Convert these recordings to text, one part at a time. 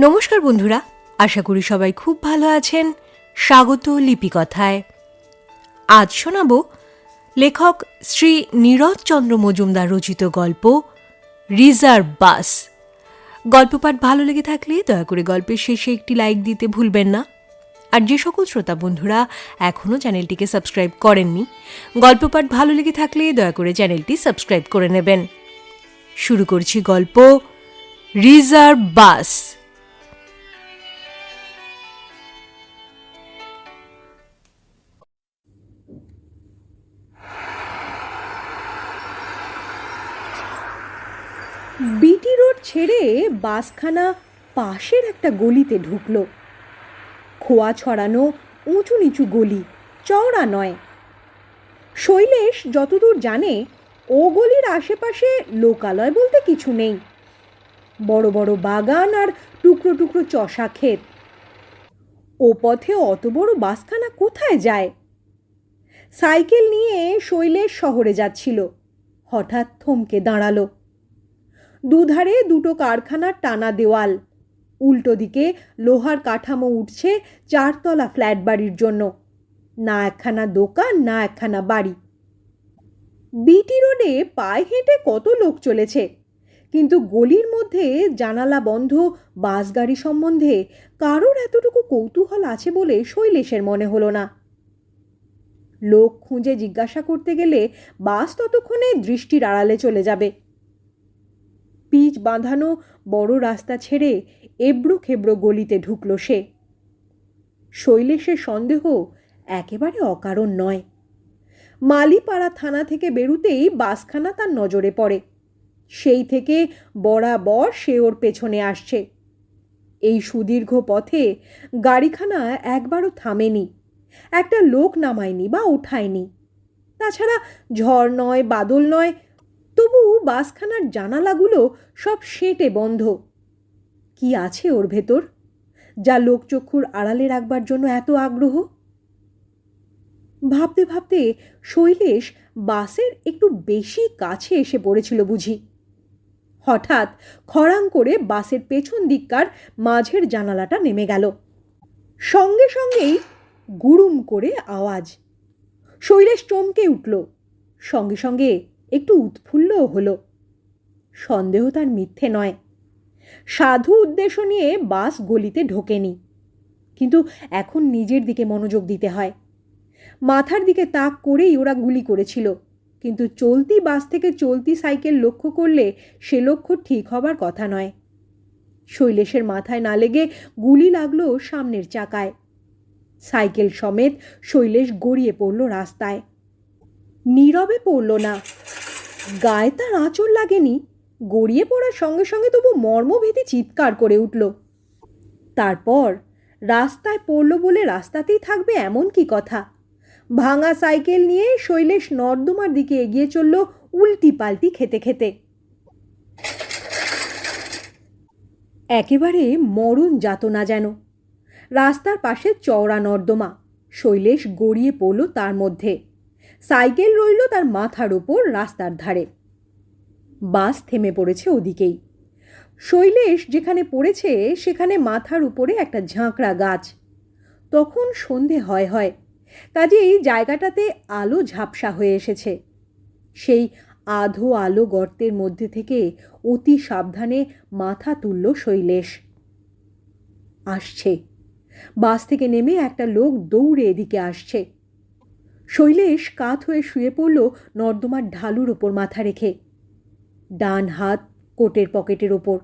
নমস্কার বন্ধুরা, আশা করি সবাই খুব ভালো আছেন। স্বাগত লিপিকথায়। আজ শোনাব লেখক শ্রী নীরজচন্দ্র মজুমদার রচিত গল্প রিজার্ভ বাস। গল্প পাঠ ভালো লেগে থাকলে দয়া করে গল্পের শেষে একটি লাইক দিতে ভুলবেন না। আর যে সকল শ্রোতা বন্ধুরা এখনও চ্যানেলটিকে সাবস্ক্রাইব করেননি, গল্প পাঠ ভালো লেগে থাকলে দয়া করে চ্যানেলটি সাবস্ক্রাইব করে নেবেন। শুরু করছি গল্প রিজার্ভ বাস। বিটি রোড ছেড়ে বাসখানা পাশের একটা গলিতে ঢুকলো। খোয়া ছড়ানো উঁচু নিচু গলি, চওড়া নয়। শৈলেশ যতদূর জানে, ও গলির আশেপাশে লোকালয় বলতে কিছু নেই। বড় বড় বাগান আর টুকরো টুকরো চষা ক্ষেত। ও পথে অত বড় বাসখানা কোথায় যায়? সাইকেল নিয়ে শৈলেশ শহরে যাচ্ছিল। হঠাৎ থমকে দাঁড়াল। দুধারে দুটো কারখানার টানা দেওয়াল। উল্টো দিকে লোহার কাঠামো উঠছে চারতলা ফ্ল্যাট বাড়ির জন্য। না একখানা দোকান, না একখানা বাড়ি। বিটি রোডে পায়ে হেঁটে কত লোক চলেছে। কিন্তু গলির মধ্যে জানালা বন্ধ বাস গাড়ি সম্বন্ধে কারোর এতটুকু কৌতূহল আছে বলে শৈলেশের মনে হলো না। লোক খুঁজে জিজ্ঞাসা করতে গেলে বাস ততক্ষণে দৃষ্টির আড়ালে চলে যাবে। পিচ বাঁধানো বড় রাস্তা ছেড়ে এবড়ো খেবড়ো গলিতে ঢুকল সে। শৈলেশের সন্দেহ একেবারে অকারণ নয়। মালিপাড়া থানা থেকে বেরুতেই বাসখানা তার নজরে পড়ে। সেই থেকে বরাবর সে ওর পেছনে আসছে। এই সুদীর্ঘ পথে গাড়িখানা একবারও থামেনি, একটা লোক নামায়নি বা ওঠায়নি। তাছাড়া ঝড় নয়, বাদল নয় তবু বাসখানার জানালাগুলো সব সেটে বন্ধ। কি আছে ওর ভেতর? যা লোকচক্ষুর আড়ালে রাখবার জন্য এত আগ্রহ? ভাবতে ভাবতে শৈলেশ বাসের একটু বেশি কাছে এসে পড়েছিল বুঝি। হঠাৎ খরাং করে বাসের পেছন দিককার মাঝের জানালাটা নেমে গেল। সঙ্গে সঙ্গেই গুড়ুম করে আওয়াজ। শৈলেশ চমকে উঠল। সঙ্গে সঙ্গে একটু উৎফুল্লও হলো। সন্দেহ তার মিথ্যে নয়। সাধু উদ্দেশ্য নিয়ে বাস গলিতে ঢোকেনি। কিন্তু এখন নিজের দিকে মনোযোগ দিতে হয়। মাথার দিকে তাক করেই ওরা গুলি করেছিল। কিন্তু চলতি বাস থেকে চলতি সাইকেল লক্ষ্য করলে সে লক্ষ্য ঠিক হবার কথা নয়। শৈলেশের মাথায় না লেগে গুলি লাগল সামনের চাকায়। সাইকেল সমেত শৈলেশ গড়িয়ে পড়ল রাস্তায়। নীরবে পড়ল না। গায়ে তার আঁচড় লাগেনি, গড়িয়ে পড়ার সঙ্গে সঙ্গে তবু মর্মভেদী চিৎকার করে উঠল। তারপর রাস্তায় পড়ল বলে রাস্তাতেই থাকবে এমন কি কথা? ভাঙা সাইকেল নিয়ে শৈলেশ নর্দমার দিকে এগিয়ে চলল উল্টি পাল্টি খেতে খেতে। একেবারে মরণ যাতনা যেন। রাস্তার পাশে চওড়া নর্দমা, শৈলেশ গড়িয়ে পড়ল তার মধ্যে। সাইকেল রইল তার মাথার ওপর রাস্তার ধারে। বাস থেমে পড়েছে ওদিকেই। শৈলেশ যেখানে পড়েছে, সেখানে মাথার উপরে একটা ঝাঁকড়া গাছ। তখন সন্ধে হয় হয়। কাজেই জায়গাটাতে আলো ঝাপসা হয়ে এসেছে। সেই আধো আলো গর্তের মধ্যে থেকে অতি সাবধানে মাথা তুলল শৈলেশ। আসছে। বাস থেকে নেমে একটা লোক দৌড়ে এদিকে আসছে। শৈলেশ কাত হয়ে শুয়ে পড়ল নর্দমার ঢালুর ওপর মাথা রেখে। ডান হাত কোটের পকেটের ওপর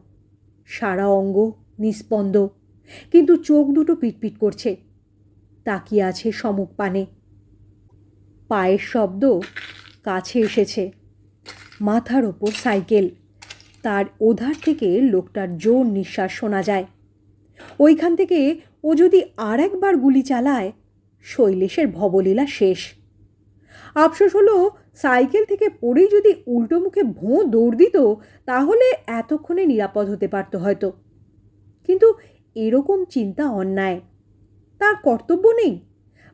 সারা অঙ্গ নিস্পন্দ, কিন্তু চোখ দুটো পিটপিট করছে। তাকিয়ে আছে সমুখ পানে। পায়ের শব্দ কাছে এসেছে। মাথার ওপর সাইকেল। তার ওধার থেকে লোকটার জোর নিঃশ্বাস শোনা যায়। ওইখান থেকে ও যদি আর একবার গুলি চালায় শৈলেশের ভবলীলা শেষ। আফসোস হলো, সাইকেল থেকে পড়েই যদি উল্টো মুখে ভোঁ দৌড় দিত, তাহলে এতক্ষণে নিরাপদ হতে পারত হয়তো। কিন্তু এরকম চিন্তা অন্যায়। তার কর্তব্য নেই।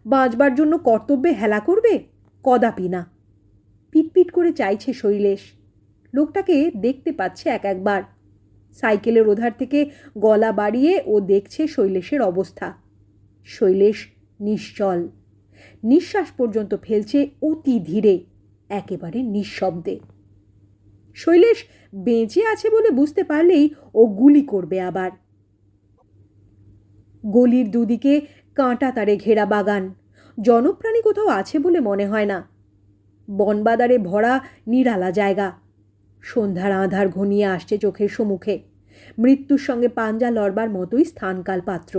বাঁচবার জন্য কর্তব্যে হেলা করবে কদাপি না। পিটপিট করে চাইছে শৈলেশ। লোকটাকে দেখতে পাচ্ছে এক একবার। সাইকেলের ওধার থেকে গলা বাড়িয়ে ও দেখছে শৈলেশের অবস্থা। শৈলেশ নিশ্চল। নিঃশ্বাস পর্যন্ত ফেলছে অতি ধীরে, একেবারে নিঃশব্দে। শৈলেশ বেঁচে আছে বলে বুঝতে পারলেই ও গুলি করবে আবার। গলির দুদিকে কাঁটা তারে ঘেরা বাগান, জনপ্রাণী কোথাও আছে বলে মনে হয় না। বনবাদারে ভরা নিরালা জায়গা, সন্ধ্যার আধার ঘনিয়ে আসছে চোখের সম্মুখে, মৃত্যুর সঙ্গে পাঞ্জা লড়বার মতোই স্থানকাল পাত্র।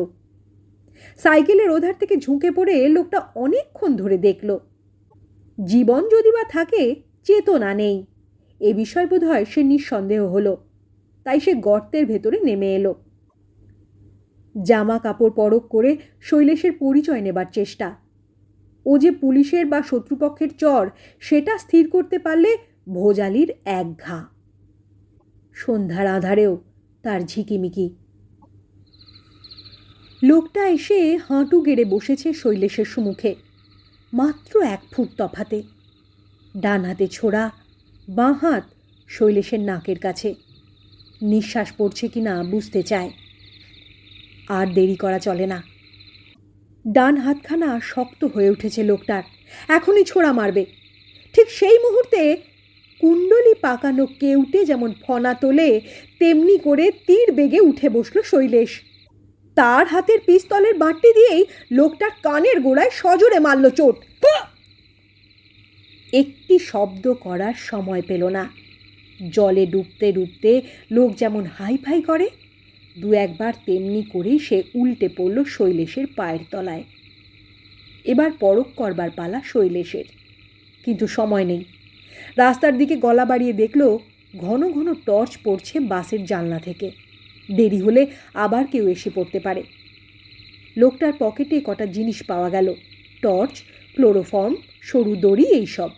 সাইকেলের ওধার থেকে ঝুঁকে পড়ে লোকটা অনেকক্ষণ ধরে দেখল। জীবন যদি বা থাকে, চেতনা নেই। এ বিষয় বোধ হয় সে নিঃসন্দেহ হলো। তাই সে গর্তের ভেতরে নেমে এলো। জামা কাপড় পরক করে শৈলেশের পরিচয় নেবার চেষ্টা। ও যে পুলিশের বা শত্রুপক্ষের চর, সেটা স্থির করতে পারলে ভোজালির এক ঘা। সন্ধ্যার আধারেও তার ঝিকিমিকি। লোকটা এসে হাঁটু গেড়ে বসেছে শৈলেশের সম্মুখে। মাত্র এক ফুট তফাতে। ডান হাতে ছোড়া, বাঁ হাত শৈলেশের নাকের কাছে। নিঃশ্বাস পড়ছে কি না বুঝতে চায়। আর দেরি করা চলে না। ডান হাতখানা শক্ত হয়ে উঠেছে লোকটার। এখনই ছোড়া মারবে। ঠিক সেই মুহূর্তে কুণ্ডলি পাকানো কেউটে যেমন ফনা তোলে, তেমনি করে তীর বেগে উঠে বসল শৈলেশ। তার হাতের পিস্তলের বাঁটটি দিয়েই লোকটার কানের গোড়ায় সজোরে মারল চোট! একটি শব্দ করার সময় পেল না। জলে ডুবতে ডুবতে লোক যেমন হাই ফাই করে, দু একবার তেমনি করেই সে উল্টে পড়ল শৈলেশের পায়ের তলায়। এবার পরক করবার পালা শৈলেশের, কিন্তু সময় নেই। রাস্তার দিকে গলা বাড়িয়ে দেখল, ঘন ঘন টর্চ পড়ছে বাসের জানলা থেকে। দেরি হলে আবার কেউ এসে পড়তে পারে। লোকটার পকেটে কটা জিনিস পাওয়া গেল। টর্চ, ক্লোরোফর্ম, সরু দড়ি এইসব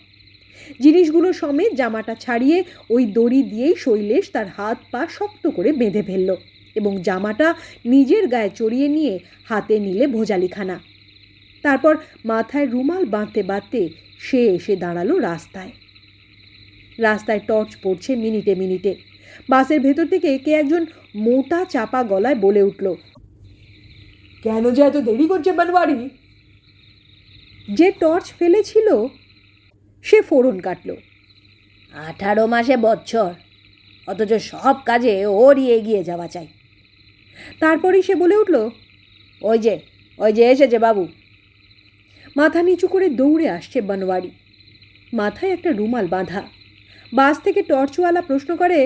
জিনিসগুলো সমেত জামাটা ছাড়িয়ে ওই দড়ি দিয়েই শৈলেশ তার হাত পা শক্ত করে বেঁধে ফেলল এবং জামাটা নিজের গায়ে চড়িয়ে নিয়ে হাতে নিলে ভোজালিখানা। তারপর মাথায় রুমাল বাঁধতে বাঁধতে সে এসে দাঁড়াল রাস্তায়। রাস্তায় টর্চ পড়ছে মিনিটে মিনিটে। বাসের ভেতর থেকে কে একজন মোটা চাপা গলায় বলে উঠল কেন যে এত দেরি করছে বানবাড়ি যে টর্চ ফেলেছিল সে ফোড়ন কাটল। আঠারো মাসে বছর অথচ সব কাজে ওরই এগিয়ে যাওয়া চাই। তারপরেই সে বলে উঠল ওই যে ওই যে এসেছে বাবু। মাথা নিচু করে দৌড়ে আসছে বনওয়ারি মাথায় একটা রুমাল বাঁধা। বাস থেকে টর্চওয়ালা প্রশ্ন করে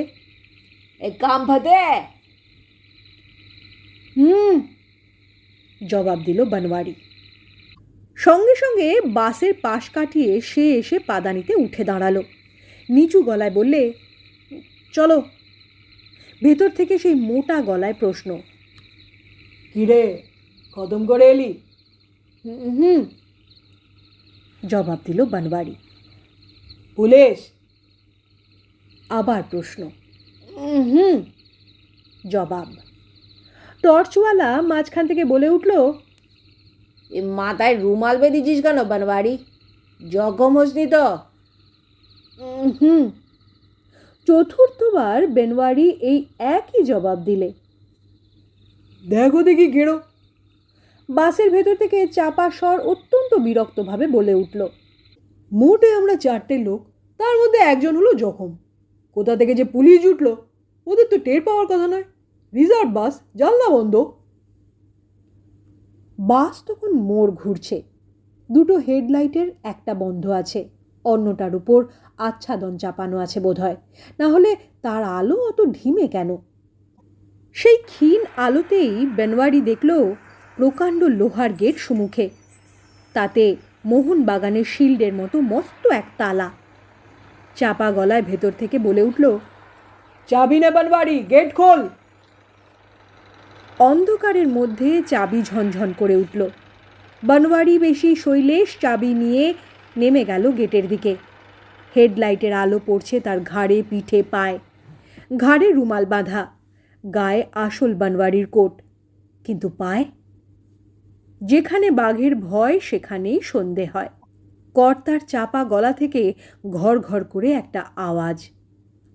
এ কাম ফাতে হুম। জবাব দিল বনওয়ারি। সঙ্গে সঙ্গে বাসের পাশ কাটিয়ে সে এসে পাদানিতে উঠে দাঁড়াল। নিচু গলায় বললে চলো। ভেতর থেকে সেই মোটা গলায় প্রশ্ন কিরে কদম করে এলি? "হুম, জবাব দিল বনওয়ারি। পুলিশ? আবার প্রশ্ন "উম, হুম। জবাব টর্চওয়ালা মাঝখান থেকে বলে উঠল এ মাথায় রুমাল বেঁধেছিস কেন বানবাড়ি? জখম হসনি তো। "উম, হুম। চতুর্থবার বেনওয়ারি এই একই জবাব দিলে। দেখো দেখি গেড়ো বাসের ভেতর থেকে চাপা স্বর অত্যন্ত বিরক্তভাবে বলে উঠল মোটে আমরা চারটে লোক তার মধ্যে একজন হলো জখম। কোথা থেকে যে পুলিশ জুটলো ওদের তো টের পাওয়ার কথা নয়। রিজার্ভ বাস, জানলা বন্ধ। বাস তখন মোড় ঘুরছে। দুটো হেডলাইটের একটা বন্ধ আছে। অন্যটার উপর আচ্ছাদন চাপানো আছে বোধহয়। না হলে তার আলো অত ঢিমে কেন? সেই ক্ষীণ আলোতেই বেনওয়ারি দেখল প্রকাণ্ড লোহার গেট সম্মুখে তাতে মোহনবাগানের শিল্ডের মতো মস্ত এক তালা। চাপা গলায় ভেতর থেকে বলে উঠল, চাবি নেবার বাড়ি গেট খোল। অন্ধকারের মধ্যে চাবি ঝনঝন করে উঠল। বনওয়ারি বেশি শৈলেশ চাবি নিয়ে নেমে গেল গেটের দিকে। হেডলাইটের আলো পড়ছে তার ঘাড়ে পিঠে পায়। ঘাড়ে রুমাল বাঁধা, গায়ে আসল বনওয়ারির কোট। কিন্তু পায়? যেখানে বাঘের ভয়, সেখানেই সন্ধে হয়। কর্তার চাপা গলা থেকে ঘর ঘর করে একটা আওয়াজ।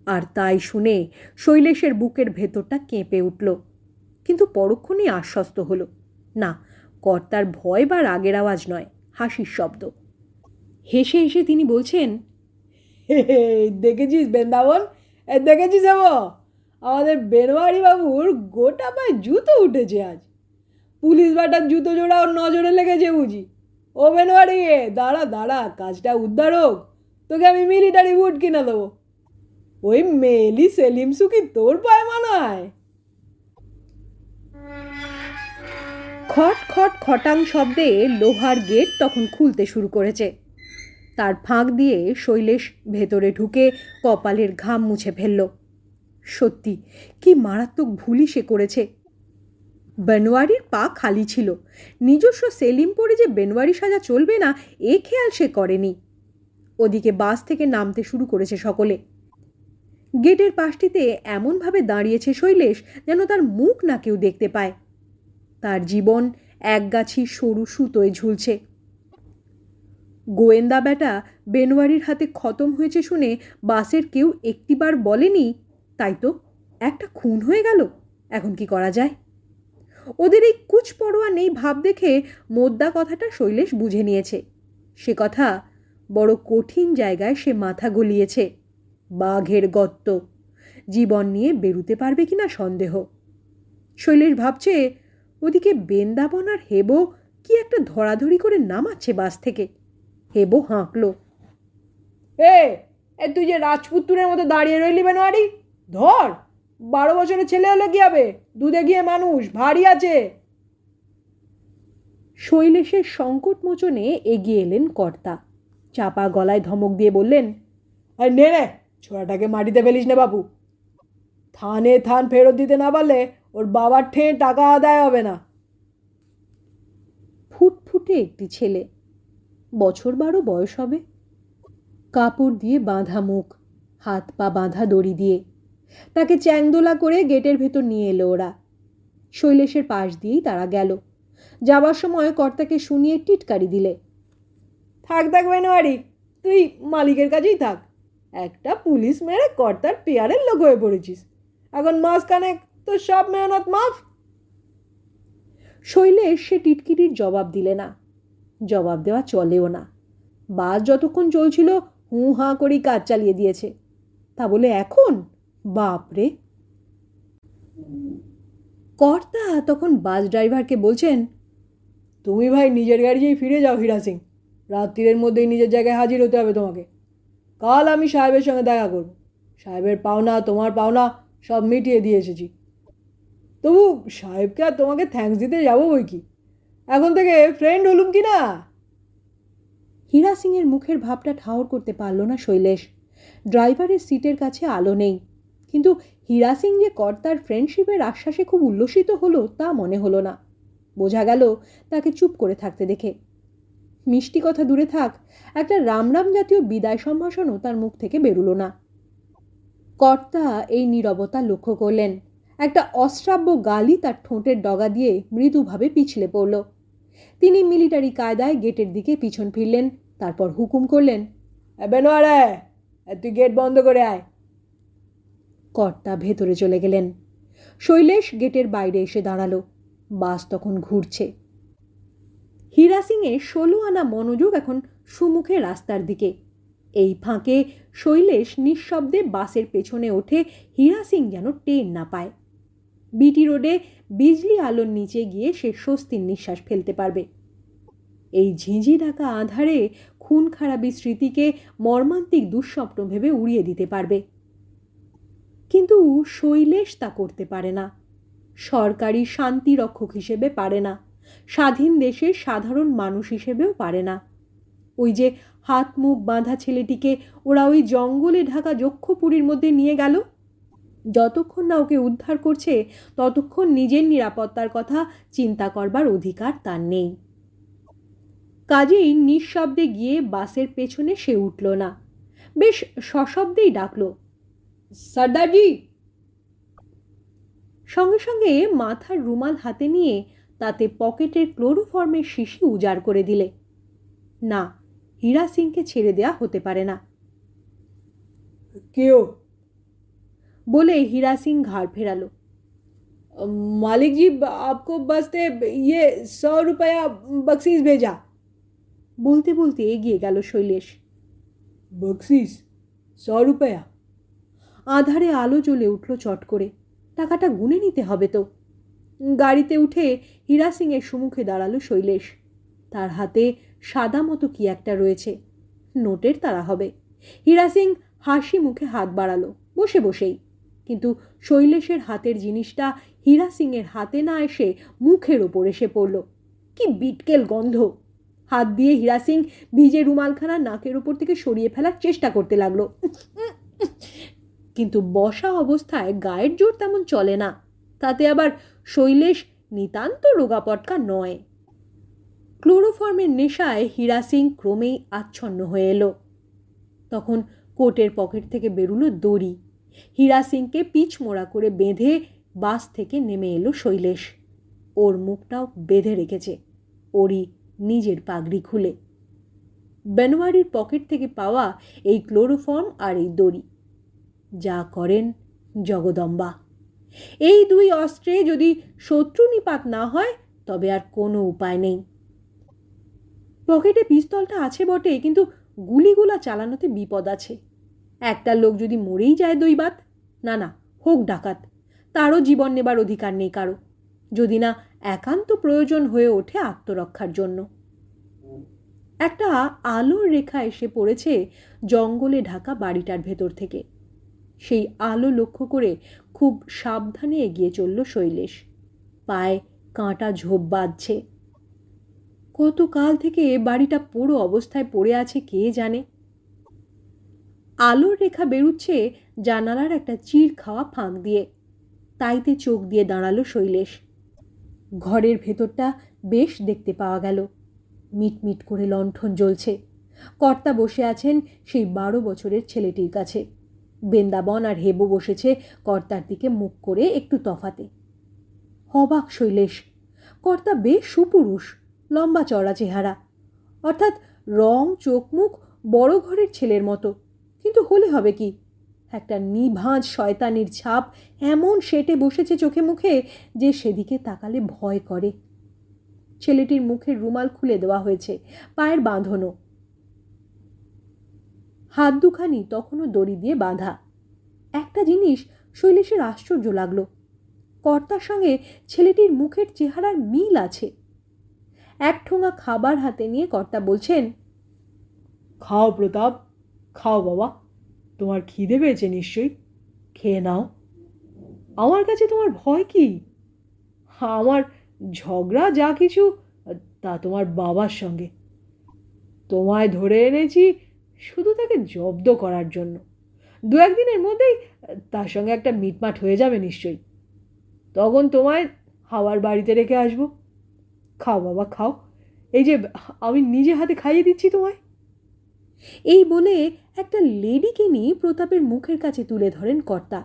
আর তাই শুনে শৈলেশের বুকের ভেতরটা কেঁপে উঠল। কিন্তু পরক্ষণেই আশ্বস্ত হলো। না, কর্তার ভয় বা রাগের আওয়াজ নয়, হাসির শব্দ। হেসে হেসে তিনি বলছেন দেখেছিস বৃন্দাবন? দেখেছিস এব আমাদের বেনওয়ারি বাবুর গোটা পায়ে জুতো উঠেছে আজ। পুলিশ বাটার জুতো জোড়া ওর নজরে লেগেছে বুঝি। ও বেনওয়ারি দাঁড়া দাঁড়া, কাজটা উদ্ধার হোক। তোকে আমি মিলিটারি বুট কিনে দেবো। ওই মেলি সেলিম সুকি তোর পায়ে মানায়। খট খট খটাং শব্দে লোহার গেট তখন খুলতে শুরু করেছে। তার ফাঁক দিয়ে শৈলেশ ভেতরে ঢুকে কপালের ঘাম মুছে ফেলল। সত্যি, কি মারাত্মক ভুলই সে করেছে। বেনোয়ারির পা খালি ছিল। নিজস্ব সেলিম পরে যে বেনোয়ারি সাজা চলবে না, এ খেয়াল সে করেনি। ওদিকে বাস থেকে নামতে শুরু করেছে সকলে। গেটের পাশটিতে এমনভাবে দাঁড়িয়েছে শৈলেশ যেন তার মুখ না কেউ দেখতে পায়। তার জীবন একগাছি সরু সুতোয় ঝুলছে। গোয়েন্দা বেটা বেনওয়ারির হাতে খতম হয়েছে শুনে বাসের কেউ একটিবার বলেনি, তাই তো একটা খুন হয়ে গেল, এখন কি করা যায়? ওদের এই কুচ পরোয়া নেই ভাব দেখে মোদ্দা কথাটা শৈলেশ বুঝে নিয়েছে। সে কথা বড় কঠিন জায়গায় সে মাথা গলিয়েছে। বাঘের গর্ত জীবন নিয়ে বেরুতে পারবে কিনা সন্দেহ। শৈলেশ ভাবছে ওদিকে বৃন্দাবন আর হেবো কি একটা ধরাধরি করে নামাচ্ছে বাস থেকে। হেবো হাঁকলো। এ এ তুই যে রাজপুত্রের মতো দাঁড়িয়ে রইলি বেনওয়ারি ধর বারো বছরের ছেলে হলে কি হবে? দুধে গিয়ে মানুষ ভারী আছে। শৈলেশের সংকট মোচনে এগিয়ে এলেন কর্তা। চাপা গলায় ধমক দিয়ে বললেন আর নে নে ছোড়াটাকে মাটিতে ফেলিস না বাবু থানে থান ফেরত দিতে না পারলে ওর বাবার ঠে টাকা আদায় হবে না। ফুটফুটে একটি ছেলে। বছর বারো বয়স হবে। কাপড় দিয়ে বাঁধা মুখ হাত পা বাঁধা দড়ি দিয়ে। তাকে চ্যাংদোলা করে গেটের ভেতর নিয়ে এলো ওরা। শৈলেশের পাশ দিয়েই তারা গেল। যাবার সময় কর্তাকে শুনিয়ে টিটকারি দিলে। থাক থাক বেনওয়ারি তুই মালিকের কাছেই থাক। একটা পুলিশ মেরে কর্তার পেয়ারের লোক হয়ে পড়েছিস। এখন মাসখানেক তোর সব মেহনত মাফ? শৈলেশ সে টিটকিটির জবাব দিলে না। জবাব দেওয়া চলেও না। বাস যতক্ষণ চলছিল হু হাঁ করেই কাজ চালিয়ে দিয়েছে। তা বলে এখন? বাপরে কর্তা তখন বাস ড্রাইভারকে বলছেন, তুমি ভাই নিজের গাড়িতেই ফিরে যাও হীরা সিং রাত্রির মধ্যেই নিজের জায়গায় হাজির হতে হবে তোমাকে। কাল আমি সাহেবের সঙ্গে দেখা করব। সাহেবের পাওনা, তোমার পাওনা, সব মিটিয়ে দিয়ে এসেছি। তবু সাহেবকে আর তোমাকে থ্যাঙ্কস দিতে যাব বই কি? এখন থেকে ফ্রেন্ড হলুম কি না? হীরা সিংয়ের মুখের ভাবটা ঠাহর করতে পারল না শৈলেশ। ড্রাইভারের সিটের কাছে আলো নেই। কিন্তু হীরা সিং যে কর্তার ফ্রেন্ডশিপের আশ্বাসে খুব উল্লসিত হলো তা মনে হলো না। বোঝা গেল তাকে চুপ করে থাকতে দেখে। মিষ্টি কথা দূরে থাক, একটা রামরাম জাতীয় বিদায় সম্ভাষণও তার মুখ থেকে বেরুলো না। কর্তা এই নীরবতা লক্ষ্য করলেন। একটা অশ্রাব্য গালি তার ঠোঁটের ডগা দিয়ে মৃদুভাবে পিছলে পড়ল। তিনি মিলিটারি কায়দায় গেটের দিকে পিছন ফিরলেন, তারপর হুকুম করলেন তুই গেট বন্ধ করে আয়। কর্তা ভেতরে চলে গেলেন। শৈলেশ গেটের বাইরে এসে দাঁড়াল। বাস তখন ঘুরছে। হীরা সিংয়ের ষোলো আনা মনোযোগ এখন সুমুখে রাস্তার দিকে। এই ফাঁকে শৈলেশ নিঃশব্দে বাসের পেছনে ওঠে হীরা সিং যেন টের না পায়। বিটি রোডে বিজলি আলোর নিচে গিয়ে সে স্বস্তির নিঃশ্বাস ফেলতে পারবে। এই ঝিঁঝি ঢাকা আধারে খুন খারাপি স্মৃতিকে মর্মান্তিক দুঃস্বপ্ন ভেবে উড়িয়ে দিতে পারবে। কিন্তু শৈলেশ তা করতে পারে না। সরকারি শান্তিরক্ষক হিসেবে পারে না। স্বাধীন দেশের সাধারণ মানুষ হিসেবেও পারে না। ওই যে হাত মুখ বাঁধা ছেলেটিকে ওরা ওই জঙ্গলে ঢাকা যক্ষপুরীর মধ্যে নিয়ে গেল? যতক্ষণ না ওকে উদ্ধার করছে, ততক্ষণ নিজের নিরাপত্তার কথা চিন্তা করবার অধিকার তার নেই। কাজেই নিঃশব্দে গিয়ে বাসের পেছনে সে উঠল না। বেশ সশব্দেই ডাকল, সর্দারজি! সঙ্গে সঙ্গে মাথার রুমাল হাতে নিয়ে তাতে পকেটের ক্লোরোফর্মের শিশি উজাড় করে দিলে। না, হীরা সিংকে ছেড়ে দেয়া হতে পারে না। কেউ বলে হীরা সিং ঘাড় ফেরালো मालिक जी आपको बस थे ये सौ रुपया बख्शीस भेजा বলতে বলতে এগিয়ে গেল শৈলেশ बख्शीस सौ रुपया আধারে আলো জ্বলে উঠল চট করে টাকাটা গুনে নিতে হবে তো গাড়িতে উঠে হীরা সিংয়ের সম্মুখে দাঁড়ালো শৈলেশ তার হাতে সাদা মতো কি একটা রয়েছে নোটের তারা হবে হীরা সিং হাসি মুখে হাত বাড়ালো বসে বসেই কিন্তু শৈলেশের হাতের জিনিসটা হীরা সিংয়ের হাতে না এসে মুখের ওপর এসে পড়ল। কি বিটকেল গন্ধ। হাত দিয়ে হীরা সিং ভিজে রুমালখানা নাকের ওপর থেকে সরিয়ে ফেলার চেষ্টা করতে লাগল। কিন্তু বসা অবস্থায় গায়ের জোর তেমন চলে না। তাতে আবার শৈলেশ নিতান্ত রোগাপটকা নয়। ক্লোরোফর্মের নেশায় হীরা সিং ক্রমেই আচ্ছন্ন হয়ে এলো। তখন কোটের পকেট থেকে বেরুলো দড়ি। হীরা সিংকে পিচ মোড়া করে বেঁধে বাস থেকে নেমে এলো শৈলেশ। ওর মুখটাও বেঁধে রেখেছে। ওরই নিজের পাগড়ি খুলে। বেনোয়ারির পকেট থেকে পাওয়া এই ক্লোরোফর্ম আর এই দড়ি। যা করেন জগদম্বা। এই দুই অস্ত্রে যদি শত্রু নিপাত না হয়, তবে আর কোনো উপায় নেই। পকেটে পিস্তলটা আছে বটে, কিন্তু গুলিগুলা চালানোতে বিপদ আছে। একটা লোক যদি মরেই যায় দৈবাত না না, হোক ডাকাত, তারও জীবন নেবার অধিকার নেই কারও, যদি না একান্ত প্রয়োজন হয়ে ওঠে আত্মরক্ষার জন্য। একটা আলোর রেখা এসে পড়েছে জঙ্গলে ঢাকা বাড়িটার ভেতর থেকে। সেই আলো লক্ষ্য করে খুব সাবধানে এগিয়ে চলল শৈলেশ। পায়ে কাঁটা ঝোপ বাঁধছে। কত কাল থেকে বাড়িটা পুরো অবস্থায় পড়ে আছে কে জানে? আলোর রেখা বেরুচ্ছে জানালার একটা চির খাওয়া ফাঁক দিয়ে। তাইতে চোখ দিয়ে দাঁড়াল শৈলেশ। ঘরের ভেতরটা বেশ দেখতে পাওয়া গেল। মিটমিট করে লণ্ঠন জ্বলছে। কর্তা বসে আছেন সেই বারো বছরের ছেলেটির কাছে। বৃন্দাবন আর হেবু বসেছে কর্তার দিকে মুখ করে একটু তফাতে। অবাক শৈলেশ। কর্তা বেশ সুপুরুষ, লম্বা চড়া চেহারা। অর্থাৎ রং, চোখ, মুখ বড় ঘরের ছেলের মতো। কিন্তু হলে হবে কি? একটা নিভাঁজ শয়তানির ছাপ এমন সেটে বসেছে চোখে মুখে যে সেদিকে তাকালে ভয় করে। ছেলেটির মুখের রুমাল খুলে দেওয়া হয়েছে, পায়ের বাঁধনও। হাত দুখানি তখনও দড়ি দিয়ে বাঁধা। একটা জিনিস শৈলেশের আশ্চর্য লাগল। কর্তার সঙ্গে ছেলেটির মুখের চেহারার মিল আছে। এক ঠোঙা খাবার হাতে নিয়ে কর্তা বলছেন, খাও প্রতাপ খাও বাবা। তোমার খিদে পেয়েছে নিশ্চয়ই। খেয়ে নাও। আমার কাছে তোমার ভয় কি? আমার ঝগড়া যা কিছু, তা তোমার বাবার সঙ্গে। তোমায় ধরে এনেছি শুধু তাকে জব্দ করার জন্য। দু একদিনের মধ্যেই তার সঙ্গে একটা মিটমাট হয়ে যাবে নিশ্চয়ই। তখন তোমায় হাওয়ার বাড়িতে রেখে আসব। খাও বাবা, খাও। এই যে আমি নিজে হাতে খাইয়ে দিচ্ছি তোমায়। এই বলে একটা লেডিকে নিয়ে প্রতাপের মুখের কাছে তুলে ধরেন কর্তা।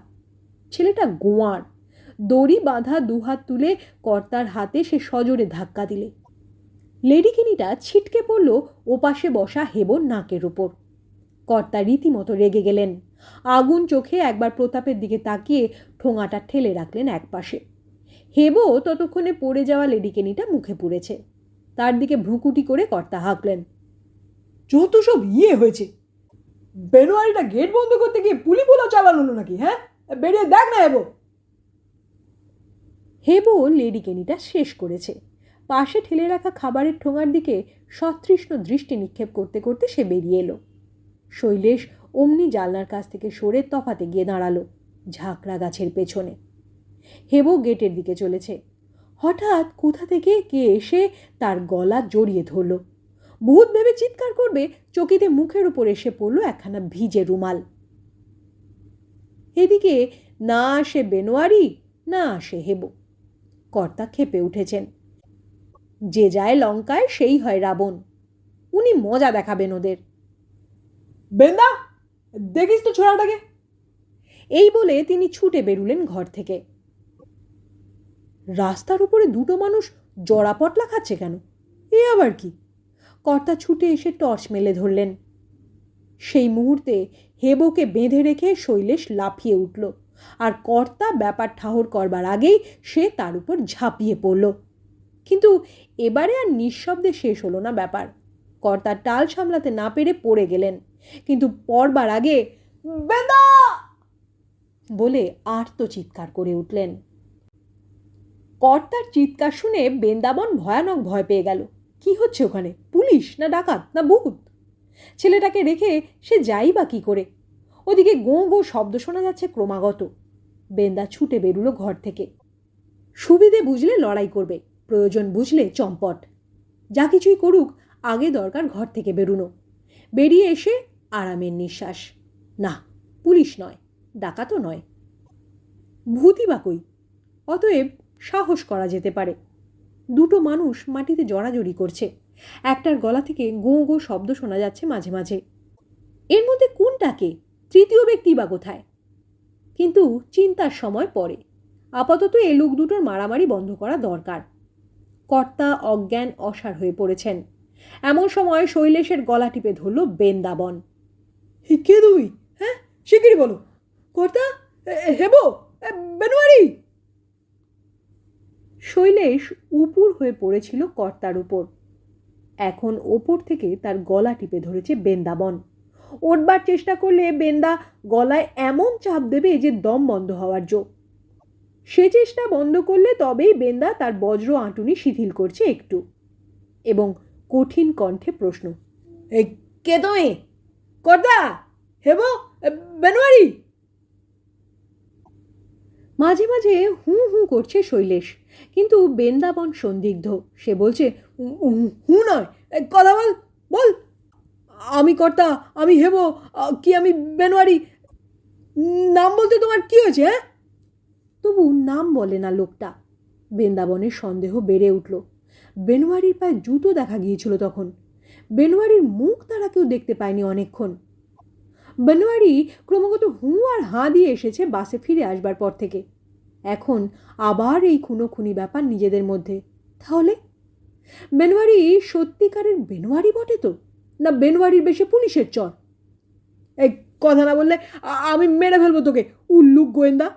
ছেলেটা গোয়ার। দড়ি বাঁধা দুহাত তুলে কর্তার হাতে সে সজোরে ধাক্কা দিলে। লেডিকিনিটা ছিটকে পড়ল ওপাশে বসা হেবর নাকের উপর। কর্তা রীতিমতো রেগে গেলেন। আগুন চোখে একবার প্রতাপের দিকে তাকিয়ে ঠোঙাটা ঠেলে রাখলেন একপাশে। হেবো ততক্ষণে পড়ে যাওয়া লেডিকেনিটা মুখে পুড়েছে। তার দিকে ভ্রুকুটি করে কর্তা হাঁকলেন। যত সব ইয়ে হয়েছে। বেরোয়ারিটা গেট বন্ধ করতে গিয়ে পুলি পোলা চালানো নাকি হ্যাঁ? বেরিয়ে দেখ না এবো হেবো লেডিকেনিটা শেষ করেছে। পাশে ঠেলে রাখা খাবারের ঠোঙার দিকে সতৃষ্ণ দৃষ্টি নিক্ষেপ করতে করতে সে বেরিয়ে এলো। শৈলেশ অমনি জানলার কাছ থেকে সরে তফাতে গিয়ে দাঁড়াল ঝাঁকড়া গাছের পেছনে। হেবো গেটের দিকে চলেছে। হঠাৎ কোথা থেকে কে এসে তার গলা জড়িয়ে ধরল। ভূত ভেবে চিৎকার করবে চকিতে মুখের উপর এসে পড়ল একখানা ভিজে রুমাল। এদিকে না আসে বেনোয়ারি না আসে হেবো। কর্তা খেপে উঠেছেন। যে যায় লঙ্কায় সেই হয় রাবণ। উনি মজা দেখাবেন ওদের। বেন্দা দেখিস তো ছোড়াটাকে। এই বলে তিনি ছুটে বেরুলেন ঘর থেকে। রাস্তার উপরে দুটো মানুষ জড়া পটলা খাচ্ছে কেন? এ আবার কি? কর্তা ছুটে এসে টর্চ মেলে ধরলেন। সেই মুহূর্তে হেবকে বেঁধে রেখে শৈলেশ লাফিয়ে উঠল আর কর্তা ব্যাপার ঠাহর করবার আগেই সে তার উপর ঝাঁপিয়ে পড়ল। কিন্তু এবারে আর নিঃশব্দে শেষ হলো না ব্যাপার। কর্তা টাল সামলাতে না পেরে পড়ে গেলেন, কিন্তু পড়বার আগে বেদা বলে আর্ত চিৎকার করে উঠলেন। কর্তার চিৎকার শুনে বৃন্দাবন ভয়ানক ভয় পেয়ে গেল। কি হচ্ছে ওখানে? পুলিশ না ডাকাত না ভূত? ছেলেটাকে রেখে সে যাই বা কী করে? ওদিকে গো গো শব্দ শোনা যাচ্ছে ক্রমাগত। বেন্দা ছুটে বেরুলো ঘর থেকে। সুবিধে বুঝলে লড়াই করবে, প্রয়োজন বুঝলে চম্পট। যা কিছুই করুক, আগে দরকার ঘর থেকে বেরুনো। বেরিয়ে এসে আরামের নিঃশ্বাস। না, পুলিশ নয়, ডাকাতও নয়। ভূতি বা কই? অতএব সাহস করা যেতে পারে। দুটো মানুষ মাটিতে জড়াজড়ি করছে। একটার গলা থেকে গো গো শব্দ শোনা যাচ্ছে মাঝে মাঝে। এর মধ্যে কোনটাকে তৃতীয় ব্যক্তি বা কোথায়? কিন্তু চিন্তার সময় পরে আপাতত এ লোক দুটোর মারামারি বন্ধ করা দরকার। কর্তা অজ্ঞান, অসার হয়ে পড়েছেন। এমন সময় শৈলেশের গলা টিপে ধরল বেন্দাবন। কে তুই? হ্যাঁ শিগগিরি বলো? কর্তা? হেবো বেনুয়ারি? শৈলেশ উপুর হয়ে পড়েছিল কর্তার উপর। এখন ওপর থেকে তার গলা টিপে ধরেছে বেন্দাবন। ওঠবার চেষ্টা করলে বেন্দা গলায় এমন চাপ দেবে যে দম বন্ধ হওয়ার জো। সে চেষ্টা বন্ধ করলে তবেই বেন্দা তার বজ্র আঁটুনি শিথিল করছে একটু। এবং কঠিন কণ্ঠে প্রশ্ন কে তুমি? কর্তা? হেবো? বেনুয়ারি? মাঝে মাঝে হু হু করছে শৈলেশ। কিন্তু বেন্দাবন সন্দিগ্ধ। সে বলছে, হু নয় কথা বল বল। আমি কর্তা, আমি হেবো কি আমি বেনুয়ারি। নাম বলতে তোমার কি হয়েছে হ্যাঁ? তবু নাম বলে না লোকটা। বৃন্দাবনের সন্দেহ বেড়ে উঠল। বেনওয়ারির পায়ে জুতো দেখা গিয়েছিল তখন। বেনওয়ারির মুখ তারা কেউ দেখতে পায়নি অনেকক্ষণ। বেনওয়ারি ক্রমাগত হু আর হাঁ দিয়ে এসেছে বাসে ফিরে আসবার পর থেকে। এখন আবার এই খুনো খুনি ব্যাপার নিজেদের মধ্যে। তাহলে? বেনওয়ারি সত্যিকারের বেনওয়ারি বটে তো? না বেনওয়ারির বেশে পুলিশের চর? এই কথা না বললে আমি মেরে ফেলব তোকে, উল্লুক গোয়েন্দা।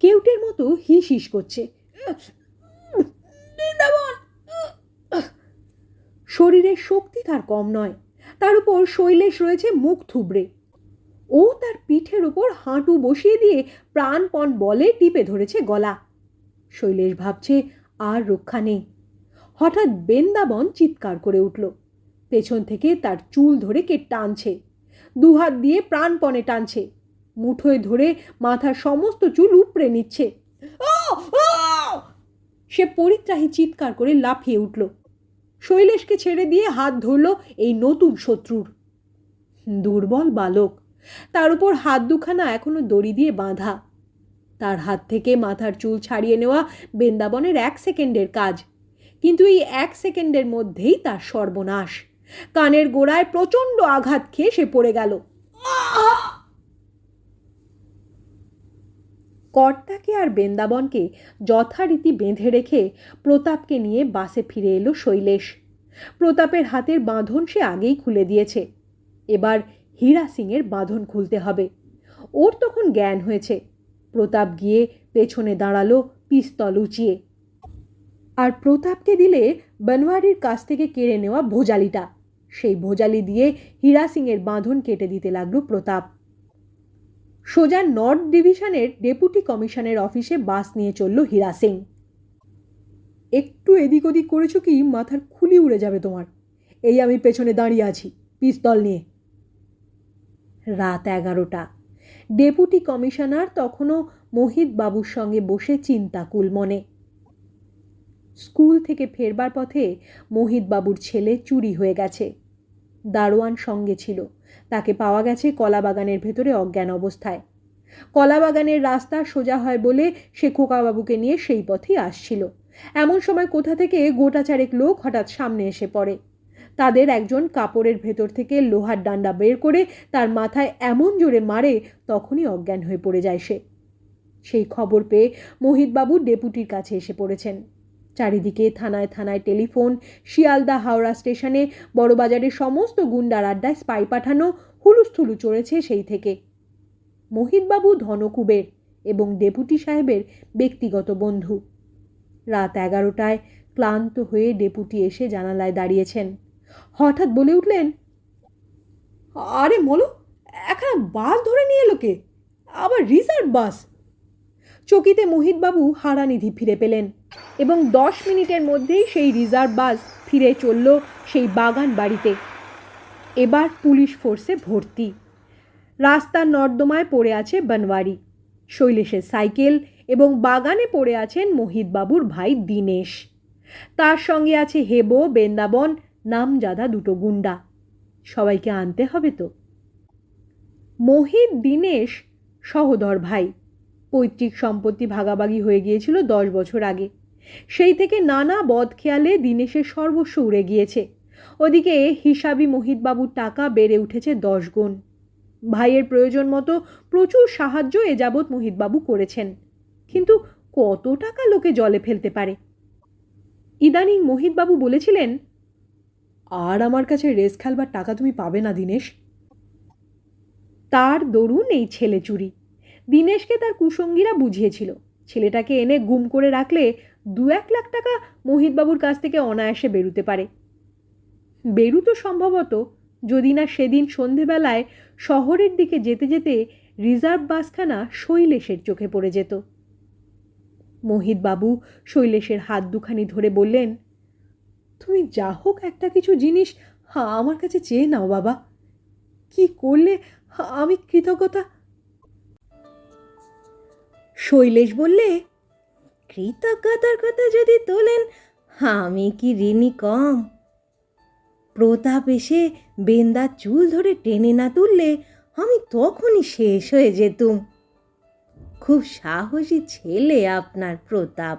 কেউটের মতো হিস হিস করছে। শরীরের শক্তি তার কম নয়। তার উপর শৈলেশ রয়েছে মুখ থুবড়ে। ও তার পিঠের উপর হাঁটু বসিয়ে দিয়ে প্রাণপণ বলে টিপে ধরেছে গলা। শৈলেশ ভাবছে আর রক্ষা নেই। হঠাৎ বেন্দাবন চিৎকার করে উঠল। পেছন থেকে তার চুল ধরে কে টানছে। দুহাত দিয়ে প্রাণপণে টানছে। মুঠোয় ধরে মাথার সমস্ত চুল উপড়ে নিচ্ছে। সে পরিত্রাহী চিৎকার করে লাফিয়ে উঠল। শৈলেশকে ছেড়ে দিয়ে হাত ধরল এই নতুন শত্রুর। দুর্বল বালক তার উপর হাত দুখানা এখনও দড়ি দিয়ে বাঁধা। তার হাত থেকে মাথার চুল ছাড়িয়ে নেওয়া বৃন্দাবনের এক সেকেন্ডের কাজ। কিন্তু এই এক সেকেন্ডের মধ্যেই তার সর্বনাশ। কানের গোড়ায় প্রচণ্ড আঘাত খেয়ে সে পড়ে গেল। কর্তাকে আর বৃন্দাবনকে যথারীতি বেঁধে রেখে প্রতাপকে নিয়ে বাসে ফিরে এলো শৈলেশ। প্রতাপের হাতের বাঁধন সে আগেই খুলে দিয়েছে। এবার হীরা সিংয়ের বাঁধন খুলতে হবে। ওর তখন জ্ঞান হয়েছে। প্রতাপ গিয়ে পেছনে দাঁড়াল পিস্তল উঁচিয়ে। আর প্রতাপকে দিলে বনওয়ারির কাছ থেকে কেড়ে নেওয়া ভোজালিটা। সেই ভোজালি দিয়ে হীরা সিংয়ের বাঁধন কেটে দিতে লাগল প্রতাপ। সোজা নর্থ ডিভিশনের ডেপুটি কমিশনের অফিসে বাস নিয়ে চলল হীরা সিং। একটু এদিক ওদিক করেছ কি? মাথার খুলি উড়ে যাবে তোমার। এই আমি পেছনে দাঁড়িয়ে আছি, পিস্তল নিয়ে। রাত এগারোটা। ডেপুটি কমিশনার তখনও মোহিত বাবুর সঙ্গে বসে চিন্তাকুল মনে স্কুল থেকে ফেরবার পথে মোহিত বাবুর ছেলে চুরি হয়ে গেছে। দারোয়ান সঙ্গে ছিল। তাকে পাওয়া গেছে কলাবাগানের ভেতরে অজ্ঞান অবস্থায়। কলাবাগানের রাস্তা সোজা হয় বলে সে খোকাবাবুকে নিয়ে সেই পথেই আসছিল। এমন সময় কোথা থেকে গোটা চারেক লোক হঠাৎ সামনে এসে পড়ে। তাদের একজন কাপড়ের ভেতর থেকে লোহার ডান্ডা বের করে তার মাথায় এমন জোরে মারে, তখনই অজ্ঞান হয়ে পড়ে যায় সে। সেই খবর পেয়ে মোহিতবাবু ডেপুটির কাছে এসে পড়েছেন। চারিদিকে থানায় থানায় টেলিফোন, শিয়ালদা হাওড়া স্টেশনে বড়বাজারের সমস্ত গুন্ডার আড্ডায় স্পাই পাঠানো, হুলুস্থুলু চড়েছে সেই থেকে। মোহিতবাবু ধনকুবের এবং ডেপুটি সাহেবের ব্যক্তিগত বন্ধু। রাত এগারোটায় ক্লান্ত হয়ে ডেপুটি এসে জানালায় দাঁড়িয়েছেন। হঠাৎ বলে উঠলেন, আরে মলো এখানে বাস ধরে নিয়ে এলো কে? আবার রিজার্ভ বাস? চকিতে মোহিতবাবু হারানিধি ফিরে পেলেন এবং দশ মিনিটের মধ্যেই সেই রিজার্ভ বাস ফিরে চলল সেই বাগান বাড়িতে। এবার পুলিশ ফোর্সে ভর্তি। রাস্তার নর্দমায় পড়ে আছে বনওয়ারি। শৈলেশের সাইকেল এবং বাগানে পড়ে আছেন মোহিতবাবুর ভাই দীনেশ। তার সঙ্গে আছে হেবো, বৃন্দাবন নামজাদা দুটো গুন্ডা। সবাইকে আনতে হবে তো। মোহিত দীনেশ, সহদর ভাই, পৈতৃক সম্পত্তি ভাগাভাগি হয়ে গিয়েছিল দশ বছর আগে। সেই থেকে নানা বদ খেয়ালে দীনেশের সর্বস্ব উড়ে গিয়েছে। ওদিকে হিসাবি মোহিতবাবুর টাকা বেড়ে উঠেছে দশ গুণ। ভাইয়ের প্রয়োজন মতো প্রচুর সাহায্য এ যাবৎ মোহিতবাবু করেছেন। কিন্তু কত টাকা লোকে জলে ফেলতে পারে? ইদানিং মোহিতবাবু বলেছিলেন আর আমার কাছে রেস খেলবার টাকা তুমি পাবে না, দীনেশ। তার দরুন এই ছেলে চুরি। দীনেশকে তার কুসঙ্গীরা বুঝিয়েছিল। ছেলেটাকে এনে গুম করে রাখলে দু এক লাখ টাকা মোহিতবাবুর কাছ থেকে অনায়াসে বেরুতে পারে। বেরুতো সম্ভবত যদি না সেদিন সন্ধেবেলায় শহরের দিকে যেতে যেতে রিজার্ভ বাসখানা শৈলেশের চোখে পড়ে যেত। মোহিতবাবু শৈলেশের হাত দুখানি ধরে বললেন তুমি যা হোক একটা কিছু জিনিস আমার কাছে চেয়ে নাও, বাবা। কি করলে আমি কৃতজ্ঞতা। শৈলেশ বললে, কৃতজ্ঞতার কথা যদি তোলেন আমি কি ঋণী কম? প্রতাপ এসে বেন্দার চুল ধরে টেনে না তুললে আমি তখনই শেষ হয়ে যেতুম। খুব সাহসী ছেলে আপনার প্রতাপ।